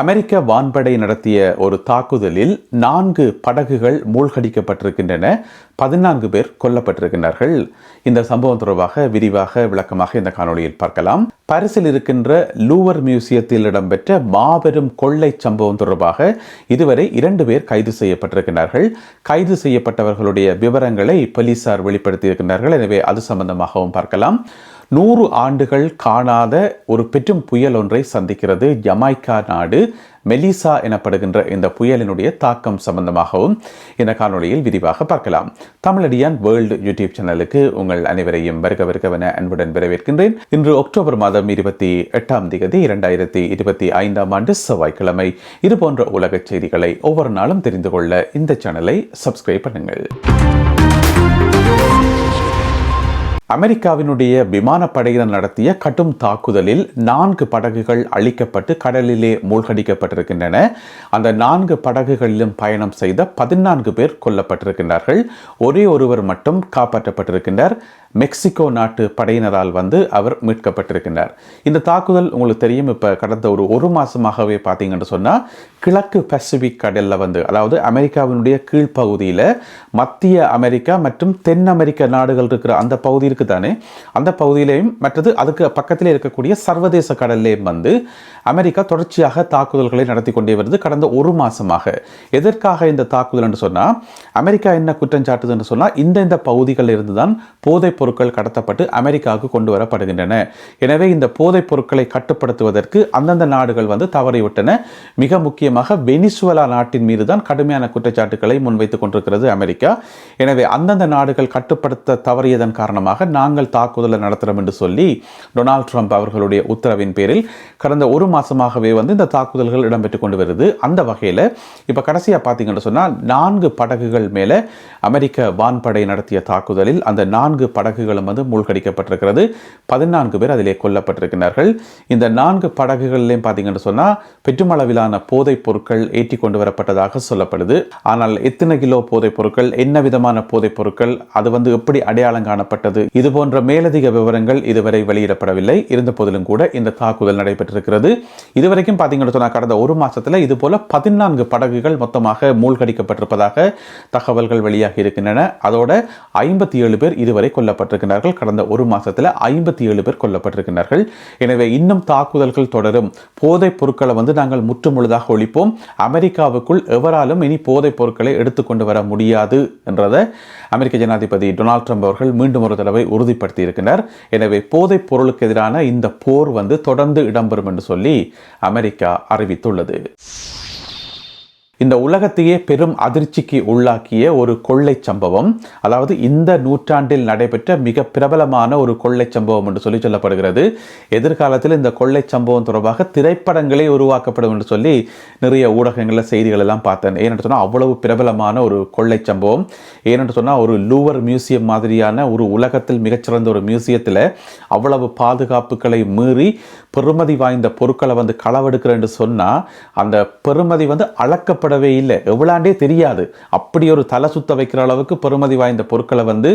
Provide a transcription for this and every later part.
அமெரிக்க வான்படை நடத்திய ஒரு தாக்குதலில் நான்கு படகுகள் மூழ்கடிக்கப்பட்டிருக்கின்றன. பதினான்கு பேர் கொல்லப்பட்டிருக்கின்றார்கள். இந்த சம்பவம் தொடர்பாக விரிவாக விளக்கமாக இந்த காணொளியில் பார்க்கலாம். பாரிஸில் இருக்கின்ற லூவர் மியூசியத்தில் இடம்பெற்ற மாபெரும் கொள்ளை சம்பவம் தொடர்பாக இதுவரை இரண்டு பேர் கைது செய்யப்பட்டிருக்கிறார்கள் கைது செய்யப்பட்டவர்களுடைய விவரங்களை போலீசார் வெளிப்படுத்தியிருக்கின்றார்கள். எனவே அது சம்பந்தமாகவும் பார்க்கலாம். நூறு ஆண்டுகள் காணாத ஒரு பெரும் புயல் ஒன்றை சந்திக்கிறது ஜமாய்க்கா நாடு. மெலிசா எனப்படுகின்ற இந்த புயலினுடைய தாக்கம் சம்பந்தமாகவும் இந்த காணொளியில் விரிவாக பார்க்கலாம். தமிழடியான் வேர்ல்டு யூடியூப் சேனலுக்கு உங்கள் அனைவரையும் வருக வருகவென அன்புடன் வரவேற்கின்றேன். இன்று அக்டோபர் மாதம் இருபத்தி எட்டாம் தேதி இரண்டாயிரத்தி இருபத்தி ஐந்தாம் ஆண்டு செவ்வாய்க்கிழமை. இதுபோன்ற உலகச் உலக செய்திகளை ஒவ்வொரு நாளும் தெரிந்து கொள்ள இந்த சேனலை சப்ஸ்கிரைப் பண்ணுங்கள். அமெரிக்காவினுடைய விமானப்படையினர் நடத்திய கடும் தாக்குதலில் நான்கு படகுகள் அழிக்கப்பட்டு கடலிலே மூழ்கடிக்கப்பட்டிருக்கின்றன. அந்த நான்கு படகுகளிலும் பயணம் செய்த பதினான்கு பேர் கொல்லப்பட்டிருக்கின்றார்கள். ஒரே ஒருவர் மட்டும் காப்பாற்றப்பட்டிருக்கின்றார். மெக்சிகோ நாட்டு படையினரால் வந்து அவர் மீட்கப்பட்டிருக்கின்றார். இந்த தாக்குதல் உங்களுக்கு தெரியும் இப்போ கடந்த ஒரு ஒரு மாதமாகவே பார்த்தீங்கன்னு சொன்னால் கிழக்கு பசிபிக் கடலில் வந்து அதாவது அமெரிக்காவினுடைய கீழ்ப்பகுதியில் மத்திய அமெரிக்கா மற்றும் தென் அமெரிக்க நாடுகள் இருக்கிற அந்த பகுதியிற்கு தானே அந்த பகுதியிலையும் மற்றது அதுக்கு பக்கத்தில் இருக்கக்கூடிய சர்வதேச கடல்லையும் வந்து அமெரிக்கா தொடர்ச்சியாக தாக்குதல்களை நடத்தி கொண்டே வருது கடந்த ஒரு மாதமாக எதற்காக இந்த தாக்குதல் என்று சொன்னால் அமெரிக்கா என்ன குற்றம் சாட்டுதுன்னு சொன்னால் இந்த இந்த பகுதிகளில் இருந்து தான் போதை போதைப் பொருட்கள் கடத்தப்பட்டு அமெரிக்காவுக்கு கொண்டு வரப்படுகின்றன. எனவே இந்த போதைப் பொருட்களை கட்டுப்படுத்துவதற்கு அந்தந்த நாடுகள் வந்து தவறிவிட்டன மிக முக்கியமாக வெனிசுவலா நாட்டின் மீது தான் கடுமையான குற்றச்சாட்டுகளை முன்வைத்துக் கொண்டிருக்கிறது அமெரிக்கா. எனவே அந்தந்த நாடுகள் கட்டுப்படுத்த தவறியதன் காரணமாக நாங்கள் தாக்குதலை நடத்துகிறோம் என்று சொல்லி டொனால்ட் ட்ரம்ப் அவர்களுடைய உத்தரவின் பேரில் கடந்த ஒரு மாதமாகவே வந்து இந்த தாக்குதல்கள் இடம்பெற்று கொண்டு வருது. அந்த வகையில் இப்போ கடைசியாக பார்த்தீங்கன்னு சொன்னால் நான்கு படகுகள் மேலே அமெரிக்க வான்படை நடத்திய தாக்குதலில் அந்த நான்கு படகுகளும் வந்து மூழ்கடிக்கப்பட்டிருக்கிறது. பதினான்கு பேர் அதிலே கொல்லப்பட்டிருக்கிறார்கள். இந்த நான்கு படகுகளிலையும் பார்த்தீங்கன்னு சொன்னால் பெற்றுமளவிலான போதைப் பொருட்கள் ஏற்றி கொண்டு வரப்பட்டதாக சொல்லப்படுது. ஆனால் எத்தனை கிலோ போதைப் பொருட்கள் என்ன விதமான போதைப் பொருட்கள் அது வந்து எப்படி அடையாளம் காணப்பட்டது இது போன்ற மேலதிக விவரங்கள் இதுவரை வெளியிடப்படவில்லை. இருந்த போதிலும் கூட இந்த தாக்குதல் நடைபெற்றிருக்கிறது. இதுவரைக்கும் பார்த்தீங்கன்னு சொன்னால் கடந்த ஒரு மாதத்தில் இது போல பதினான்கு படகுகள் மொத்தமாக மூழ்கடிக்கப்பட்டிருப்பதாக தகவல்கள் வெளியாகி இருக்கின்றன. அதோட ஐம்பத்தி ஏழு பேர் இதுவரை கொல்லப்பட்டிருக்கிறார்கள். கடந்த ஒரு மாதத்தில் ஐம்பத்தி ஏழு பேர் கொல்லப்பட்டிருக்கிறார்கள். எனவே இன்னும் தாக்குதல்கள் தொடரும். போதைப் பொருட்களை வந்து நாங்கள் முற்றுமுழுதாக ஒழிப்போம். அமெரிக்காவுக்குள் எவராலும் இனி போதைப் பொருட்களை எடுத்துக்கொண்டு வர முடியாது என்றதை அமெரிக்க ஜனாதிபதி டொனால்ட் ட்ரம்ப் அவர்கள் மீண்டும் ஒரு தடவை உறுதிப்படுத்தியிருக்கிறார். எனவே போதைப் பொருளுக்கு எதிரான இந்த போர் வந்து தொடர்ந்து இடம்பெறும் என்று சொல்லி அமெரிக்கா அறிவித்துள்ளது. இந்த உலகத்தையே பெரும் அதிர்ச்சிக்கு உள்ளாக்கிய ஒரு கொள்ளை சம்பவம் அதாவது இந்த நூற்றாண்டில் நடைபெற்ற மிக பிரபலமான ஒரு கொள்ளை சம்பவம் என்று சொல்லி சொல்லப்படுகிறது. எதிர்காலத்தில் இந்த கொள்ளை சம்பவம் தொடர்பாக திரைப்படங்களே உருவாக்கப்படும் என்று சொல்லி நிறைய ஊடகங்களில் செய்திகள் எல்லாம் பார்த்தேன். ஏனென்று சொன்னால் அவ்வளவு பிரபலமான ஒரு கொள்ளை சம்பவம். ஏனென்று சொன்னால் ஒரு லூவர் மியூசியம் மாதிரியான ஒரு உலகத்தில் மிகச்சிறந்த ஒரு மியூசியத்தில் அவ்வளவு பாதுகாப்புகளை மீறி பெருமதி வாய்ந்த பொருட்களை வந்து களவெடுக்கிறேன்னு சொன்னால் அந்த பெருமதி வந்து அளக்கப்படவே இல்லை. எவ்வளாண்டே தெரியாது. அப்படி ஒரு தலை சுத்த வைக்கிற அளவுக்கு பெருமதி வாய்ந்த பொருட்களை வந்து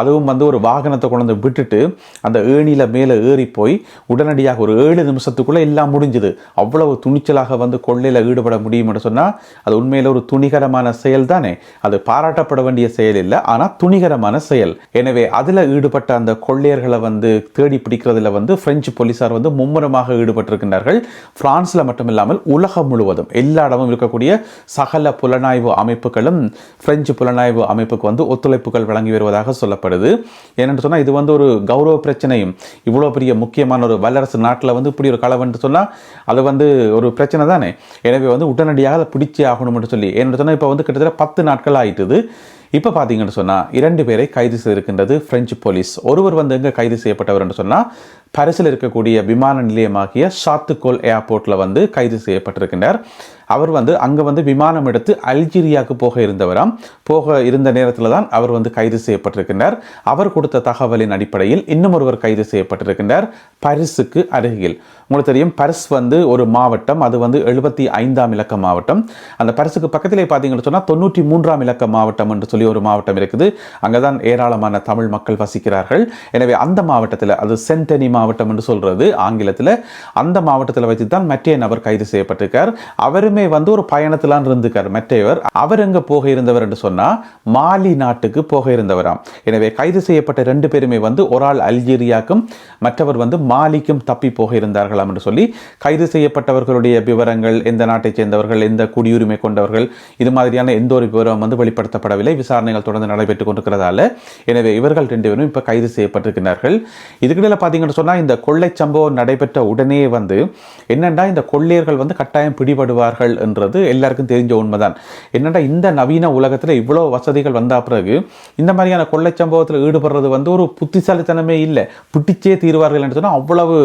அதுவும் வந்து ஒரு வாகனத்தை கொண்டு வந்து விட்டுட்டு அந்த ஏணியில் மேலே ஏறி போய் உடனடியாக ஒரு ஏழு நிமிஷத்துக்குள்ளே எல்லாம் முடிஞ்சுது. அவ்வளவு துணிச்சலாக வந்து கொள்ளையில் ஈடுபட முடியும் என்று சொன்னால் அது உண்மையில் ஒரு துணிகரமான செயல் தானே. அது பாராட்டப்பட வேண்டிய செயல் இல்லை ஆனால் துணிகரமான செயல். எனவே அதில் ஈடுபட்ட அந்த கொள்ளையர்களை வந்து தேடி பிடிக்கிறதுல வந்து பிரெஞ்சு போலீசார் வந்து மும்முரமாக ஈடுபட்டிருக்கின்றார்கள். பிரான்ஸில் மட்டுமில்லாமல் உலகம் முழுவதும் எல்லா இடமும் இருக்கக்கூடிய சகல புலனாய்வு அமைப்புகளும் பிரெஞ்சு புலனாய்வு அமைப்புக்கு வந்து ஒத்துழைப்புகள் வழங்கி வருவதாக சொல்லப்படுது. ஏனென்று சொன்னால் இது வந்து ஒரு கௌரவ பிரச்சனையும் இவ்வளோ பெரிய முக்கியமான ஒரு வல்லரசு நாட்டில் வந்து இப்படி ஒரு களவென்று சொன்னால் அது வந்து ஒரு பிரச்சனை தானே. எனவே வந்து உடனடியாக அதை பிடிச்சே ஆகணும்னு சொல்லி ஏன்னு சொன்னால் இப்போ வந்து கிட்டத்தட்ட பத்து நாட்கள் ஆயிட்டுது. இப்போ பார்த்தீங்கன்னு சொன்னால் இரண்டு பேரை கைது செய்திருக்கின்றது பிரெஞ்சு போலீஸ். ஒருவர் வந்து எங்கே கைது செய்யப்பட்டவர் என்று சொன்னால் பரிசில் இருக்கக்கூடிய விமான நிலையமாகிய சாத்துக்கோல் ஏர்போர்ட்டில் வந்து கைது செய்யப்பட்டிருக்கின்றார். அவர் வந்து அங்கே வந்து விமானம் எடுத்து அல்ஜீரியாவுக்கு போக இருந்தவராம். போக இருந்த நேரத்தில் தான் அவர் வந்து கைது செய்யப்பட்டிருக்கின்றார். அவர் கொடுத்த தகவலின் அடிப்படையில் இன்னும் ஒருவர் கைது செய்யப்பட்டிருக்கின்றார் பரிசுக்கு அருகில். உங்களுக்கு தெரியும் பரிஸ் வந்து ஒரு மாவட்டம் அது வந்து எழுபத்தி ஐந்தாம் இலக்க மாவட்டம். அந்த பரிசுக்கு பக்கத்திலே பார்த்தீங்கன்னு சொன்னால் தொண்ணூற்றி மூன்றாம் இலக்க மாவட்டம் என்று சொல்லி ஒரு மாவட்டம் இருக்குது. அங்கதான் ஏராளமான தமிழ் மக்கள் வசிக்கிறார்கள். எனவே அந்த மாவட்டத்தில் அது சென்டனி மாவட்டம் மாவட்டம் என்று சொல்கிறது ஆங்கிலத்தில் அந்த மாவட்டத்தில் வைத்து தான் மற்ற நபர் கைது செய்யப்பட்டிருக்கார். அவருமே வந்து ஒரு பயணத்திலான் இருந்திருக்கார் மற்றையவர் அவர் எங்கே போக இருந்தவர் என்று சொன்னால் மாலி நாட்டுக்கு போக இருந்தவராம். எனவே கைது செய்யப்பட்ட ரெண்டு பேருமே வந்து ஒரு ஆள் அல்ஜீரியாக்கும் மற்றவர் வந்து மாலிக்கும் தப்பி போக இருந்தார்களாம் என்று சொல்லி கைது செய்யப்பட்டவர்களுடைய விவரங்கள் எந்த நாட்டைச் சேர்ந்தவர்கள் எந்த குடியுரிமை கொண்டவர்கள் இது மாதிரியான எந்த ஒரு விவரம் வந்து வெளிப்படுத்தப்படவில்லை. விசாரணைகள் தொடர்ந்து நடைபெற்றுக் கொண்டிருக்கிறதால. எனவே இவர்கள் ரெண்டு பேரும் இப்போ கைது செய்யப்பட்டிருக்கிறார்கள். இதுக்கிடையில் பார்த்தீங்கன்னு சொன்னால் இந்த கொள்ளை சம்பவம் நடைபெற்ற உடனே வந்து என்னென்னா இந்த கொள்ளையர்கள் வந்து கட்டாயம் பிடிபடுவார்கள் என்றது எல்லாருக்கும் தெரிஞ்ச உண்மைதான். என்னென்னா இந்த நவீன உலகத்தில் இவ்வளோ வசதிகள் வந்த பிறகு இந்த மாதிரியான கொள்ளை சம்பவத்தில் ஈடுபடுறது வந்து ஒரு புத்திசாலித்தனமே இல்லை. பிடிச்சே தீர்வார்கள் என்று சொன்னால் அவ்வளவு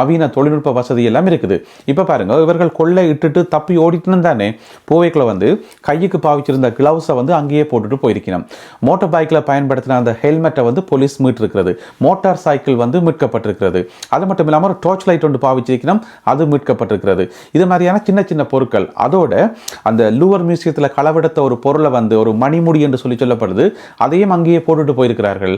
நவீன தொழில்நுட்ப வசதி எல்லாம் இருக்குது. இப்போ பாருங்க இவர்கள் கொள்ளை இட்டுட்டு தப்பி ஓடிட்டுன்னு தானே போவைக்குள்ள வந்து கையுக்கு பாவிச்சிருந்த கிளவுஸை வந்து அங்கேயே போட்டுட்டு போயிருக்கணும். மோட்டார் பைக்கில் பயன்படுத்தின அந்த ஹெல்மெட்டை வந்து போலீஸ் மீட்டிருக்கிறது. மோட்டார் சைக்கிள் வந்து மீட்கப்பட்டிருக்கிறது. அது மட்டும் இல்லாமல் ஒரு டார்ச் லைட் ஒன்று பாவிச்சிருக்கணும். அது மீட்கப்பட்டிருக்கிறது. இது மாதிரியான சின்ன சின்ன பொருட்கள். அதோட அந்த லூவர் மியூசியத்தில் களவெடுத்த ஒரு பொருளை வந்து ஒரு மணிமுடி என்று சொல்லி சொல்லப்படுது. அதையும் அங்கேயே போட்டுட்டு போயிருக்கிறார்கள்.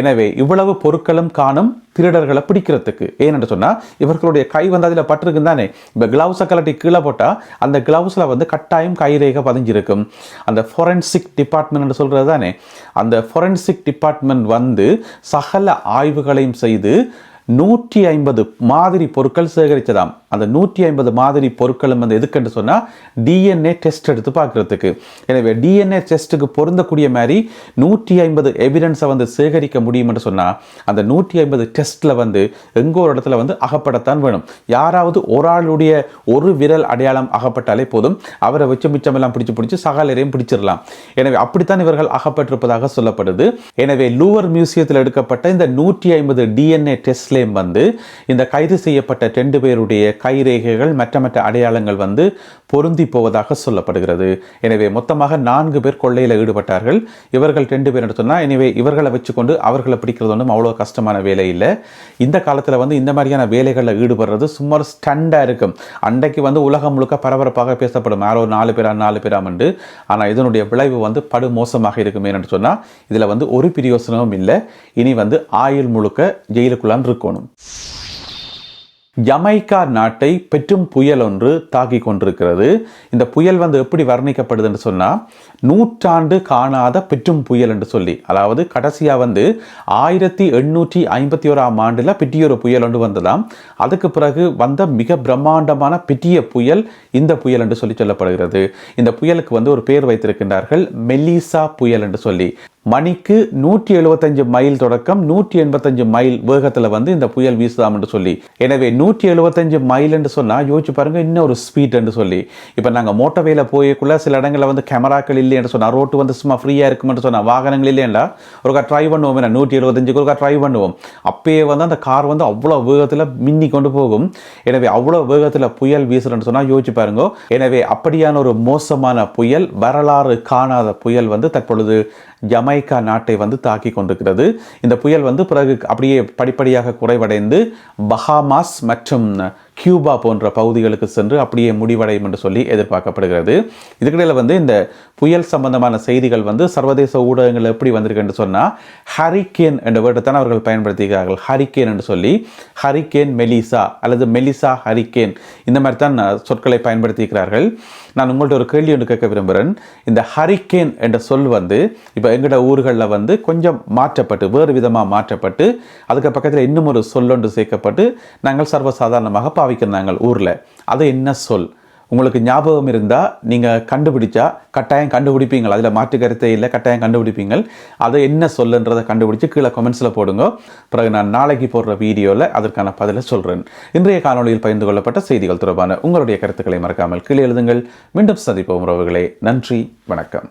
எனவே இவ்வளவு பொருட்களும் காணும் திருடர்களை பிடிக்கிறதுக்கு. ஏன்னு சொன்னால் இவர்களுடைய கை வந்து அதில் பட்டிருக்கும் தானே. இப்போ கிளவுஸை கலட்டி கீழே போட்டால் அந்த கிளவுஸில் வந்து கட்டாயம் கைரேகை பதிஞ்சிருக்கும். அந்த ஃபொரன்சிக் டிபார்ட்மெண்ட் சொல்கிறது தானே. அந்த ஃபொரன்சிக் டிபார்ட்மெண்ட் வந்து சகல ஆய்வுகளையும் செய்து நூற்றி ஐம்பது மாதிரி பொருட்கள் சேகரித்ததாம் அந்த நூற்றி ஐம்பது மாதிரி பொருட்களும் வந்து எதுக்குன்னு சொன்னால் டிஎன்ஏ டெஸ்ட் எடுத்து பார்க்குறதுக்கு. எனவே டிஎன்ஏ டெஸ்ட்டுக்கு பொருந்தக்கூடிய மாதிரி நூற்றி ஐம்பது எவிடன்ஸை வந்து சேகரிக்க முடியும்னு சொன்னால் அந்த நூற்றி ஐம்பது டெஸ்ட்டில் வந்து எங்கோ ஒரு இடத்துல வந்து அகப்படத்தான் வேணும். யாராவது ஒரு ஆளுடைய ஒரு விரல் அடையாளம் அகப்பட்டாலே போதும் அவரை வச்சு மிச்சமெல்லாம் பிடிச்சி பிடிச்சி சகலரையும் பிடிச்சிடலாம். எனவே அப்படித்தான் இவர்கள் அகப்பட்டிருப்பதாக சொல்லப்படுது. எனவே லூவர் மியூசியத்தில் எடுக்கப்பட்ட இந்த நூற்றி ஐம்பது டிஎன்ஏ டெஸ்ட்லேயும் வந்து இந்த கைது செய்யப்பட்ட ரெண்டு பேருடைய கைரேகைகள் மற்ற மற்ற அடையாளங்கள் வந்து பொருந்தி போவதாக சொல்லப்படுகிறது. எனவே மொத்தமாக நான்கு பேர் கொள்ளையில் ஈடுபட்டார்கள். இவர்கள் ரெண்டு பேர் சொன்னால் எனவே இவர்களை வச்சுக்கொண்டு அவர்களை பிடிக்கிறது ஒன்றும் அவ்வளோ கஷ்டமான வேலை இல்லை. இந்த காலத்தில் வந்து இந்த மாதிரியான வேலைகளில் ஈடுபடுறது சும்மா ஸ்டண்டாக இருக்கும். அன்றைக்கு வந்து உலகம் முழுக்க பரபரப்பாக பேசப்படும். யாரோ நாலு பேரா நாலு பேராமண்டு ஆனால் இதனுடைய விளைவு வந்து படு மோசமாக இருக்குமே என்று சொன்னால் இதில் வந்து ஒரு பிரியோசனமும் இல்லை. இனி வந்து ஆயுள் முழுக்க ஜெயிலுக்குள்ளான் இருக்கணும். ஜமைக்கா நாட்டை பெற்றும் புயல் ஒன்று தாக்கி கொண்டிருக்கிறது. இந்த புயல் வந்து எப்படி வர்ணிக்கப்படுதுன்னு சொன்னால் நூற்றாண்டு காணாத பெற்றும் புயல் என்று சொல்லி. அதாவது கடைசியாக வந்து ஆயிரத்தி எண்ணூற்றி ஐம்பத்தி ஓராம் ஆண்டில் பிட்டியொரு புயல் ஒன்று வந்ததாம். அதுக்கு பிறகு வந்த மிக பிரம்மாண்டமான பிட்டிய புயல் இந்த புயல் என்று சொல்லி சொல்லப்படுகிறது. இந்த புயலுக்கு வந்து ஒரு பேர் வைத்திருக்கின்றார்கள் மெல்லிசா புயல் என்று சொல்லி. மணிக்கு நூற்றி எழுபத்தஞ்சு மைல் தொடக்கம் நூற்றி எண்பத்தஞ்சு மைல் வேகத்தில் வந்து இந்த புயல் வீசுதாம் என்று சொல்லி. எனவே நூற்றி எழுபத்தஞ்சு மைல் என்று சொன்னால் யோசிச்சு பாருங்க இன்னும் ஒரு ஸ்பீட் என்று சொல்லி. இப்போ நாங்கள் மோட்டர்வேல போயக்குள்ள சில இடங்களில் வந்து கேமராக்கள் இல்லை என்று சொன்னால் ரோட்டு வந்து சும்மா ஃப்ரீயாக இருக்குமென்று சொன்னால் வாகனங்கள் இல்லையா ஒருக்கா ட்ரை பண்ணுவோம் என்ன நூற்றி எழுபத்தஞ்சுக்கு ஒருக்கா ட்ரை பண்ணுவோம். அப்பயே வந்து அந்த கார் வந்து அவ்வளோ வேகத்தில் மின்னி கொண்டு போகும். எனவே அவ்வளோ வேகத்தில் புயல் வீசுறன்னு சொன்னால் யோசிச்சு பாருங்க. எனவே அப்படியான ஒரு மோசமான புயல் வரலாறு காணாத புயல் வந்து தற்பொழுது ஜமைக்கா நாட்டை வந்து தாக்கி கொண்டிருக்கிறது. இந்த புயல் வந்து பிறகு அப்படியே படிப்படியாக குறைவடைந்து பஹாமாஸ் மற்றும் கியூபா போன்ற பகுதிகளுக்கு சென்று அப்படியே முடிவடையும் என்று சொல்லி எதிர்பார்க்கப்படுகிறது. இதுக்கிடையில் வந்து இந்த புயல் சம்பந்தமான செய்திகள் வந்து சர்வதேச ஊடகங்கள் எப்படி வந்திருக்கு என்று சொன்னால் ஹரிக்கேன் என்ற வேர்டை அவர்கள் பயன்படுத்துகிறார்கள் ஹரிக்கேன் என்று சொல்லி ஹரிக்கேன் மெலிசா அல்லது மெலிசா ஹரிக்கேன் இந்த மாதிரி தான் சொற்களை பயன்படுத்தியிருக்கிறார்கள். நான் உங்கள்ட்ட ஒரு கேள்வி ஒன்று கேட்க விரும்புகிறேன். இந்த ஹரிக்கேன் என்ற சொல் வந்து இப்போ எங்களோட ஊர்களில் வந்து கொஞ்சம் மாற்றப்பட்டு வேறு விதமாக மாற்றப்பட்டு அதுக்கு பக்கத்தில் இன்னும் ஒரு சொல்லொன்று சேர்க்கப்பட்டு நாங்கள் சர்வசாதாரணமாக பாவிக்கிறாங்க ஊரில். அது என்ன சொல்? உங்களுக்கு ஞாபகம் இருந்தால் நீங்கள் கண்டுபிடிச்சா கட்டாயம் கண்டுபிடிப்பீங்கள். அதில் மாற்று கருத்தே இல்லை கட்டாயம் கண்டுபிடிப்பீங்கள். அதை என்ன சொல்லுன்றதை கண்டுபிடிச்சு கீழே கமெண்ட்ஸில் போடுங்க. பிறகு நான் நாளைக்கு போடுற வீடியோவில் அதற்கான பதிலை சொல்கிறேன் இன்றைய காணொலியில் பகிர்ந்து கொள்ளப்பட்ட செய்திகள் தொடர்பான உங்களுடைய கருத்துக்களை மறக்காமல் கீழே எழுதுங்கள். மீண்டும் சந்திப்போம் உறவுகளே. நன்றி வணக்கம்.